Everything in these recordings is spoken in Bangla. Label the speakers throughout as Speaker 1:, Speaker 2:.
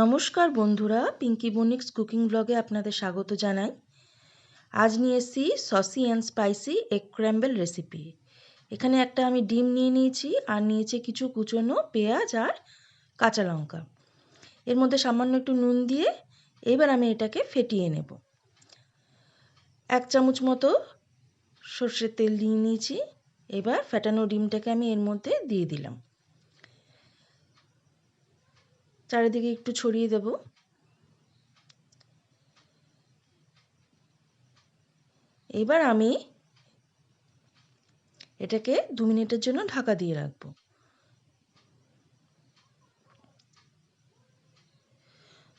Speaker 1: নমস্কার বন্ধুরা পিঙ্কি বনিক্স কুকিং ব্লগে আপনাদের স্বাগত জানাই। আজ নিয়ে এসেছি saucy and spicy egg crumble recipe এখানে একটা আমি ডিম নিয়ে নিয়েছি, আর নিয়েছি কিছু কুচনো পেঁয়াজ আর কাঁচা লঙ্কা। এর মধ্যে সামান্য একটু নুন দিয়ে এবার আমি এটাকে ফেটিয়ে নেব। এক চামচ মতো সর্ষের তেল নিয়ে নিয়েছি, এবার ফেটানো ডিমটাকে আমি এর মধ্যে দিয়ে দিলাম। চারিদিকে একটু ছড়িয়ে দেব। এবার আমি এটাকে দু মিনিটের জন্য ঢাকা দিয়ে রাখব।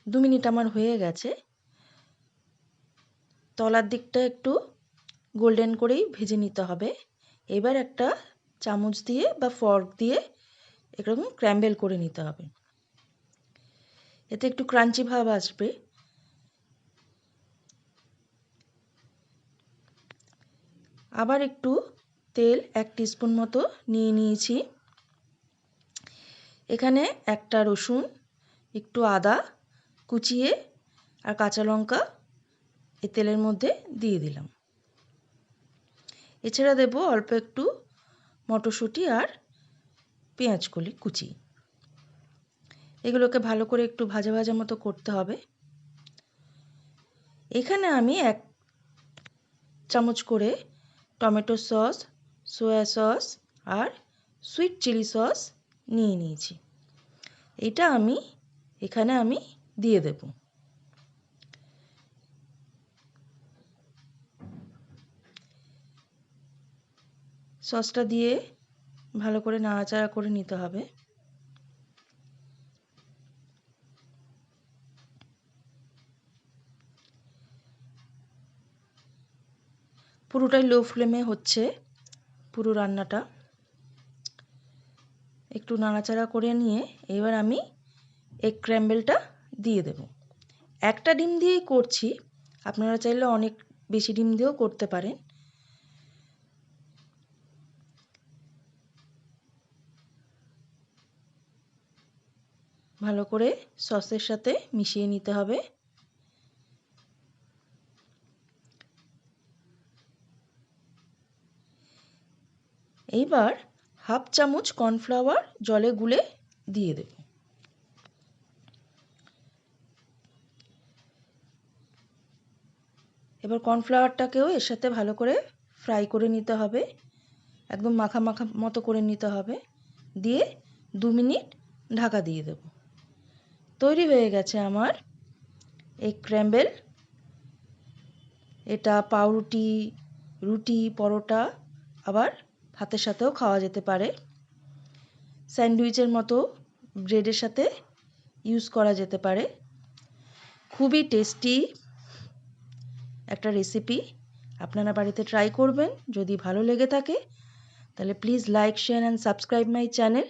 Speaker 1: দু মিনিট আমার হয়ে গেছে। তলার দিকটা একটু গোল্ডেন করেই ভেজে নিতে হবে। এবার একটা চামচ দিয়ে বা ফর্ক দিয়ে এরকম ক্র্যাম্বেল করে নিতে হবে। এতে একটু ক্রাঞ্চি ভাব আসবে। আবার একটু তেল এক টিস্পুন মতো নিয়ে নিয়েছি। এখানে একটা রসুন, একটু আদা কুচিয়ে আর কাঁচা লঙ্কা এই তেলের মধ্যে দিয়ে দিলাম। এছাড়া দেব অল্প একটু মটরশুঁটি আর পেঁয়াজকলি কুচি। এগুলোকে ভালো করে একটু ভাজা ভাজা মতো করতে হবে। এখানে আমি এক চামচ করে টমেটো সস, সোয়া সস আর সুইট চিলি সস নিয়ে নিয়েছি। এটা আমি, এখানে আমি দিয়ে দেব। সসটা দিয়ে ভালো করে নাড়াচাড়া করে নিতে হবে। পুরোটাই লো ফ্লেমে হচ্ছে পুরো রান্নাটা। একটু নাড়াচাড়া করে নিয়ে এবার আমি এগ ক্র্যাম্বেলটা দিয়ে দেব। একটা ডিম দিয়েই করছি, আপনারা চাইলে অনেক বেশি ডিম দিয়েও করতে পারেন। ভালো করে সসের সাথে মিশিয়ে নিতে হবে। এইবার হাফ চামচ কর্নফ্লাওয়ার জলে গুলে দিয়ে দেব। এবার কর্নফ্লাওয়ারটাকেও এর সাথে ভালো করে ফ্রাই করে নিতে হবে। একদম মাখা মাখা মতো করে নিতে হবে। দিয়ে দু মিনিট ঢাকা দিয়ে দেব। তৈরি হয়ে গেছে আমার এই ক্র্যাম্বেল। এটা পাউরুটি, রুটি, পরোটা, আবার ভাতের সাথেও খাওয়া যেতে পারে। স্যান্ডউইচের মতো ব্রেডের সাথে ইউজ করা যেতে পারে। খুবই টেস্টি একটা রেসিপি। আপনারা বাড়িতে ট্রাই করবেন। যদি ভালো লেগে থাকে, তাহলে please like, share, and subscribe my channel.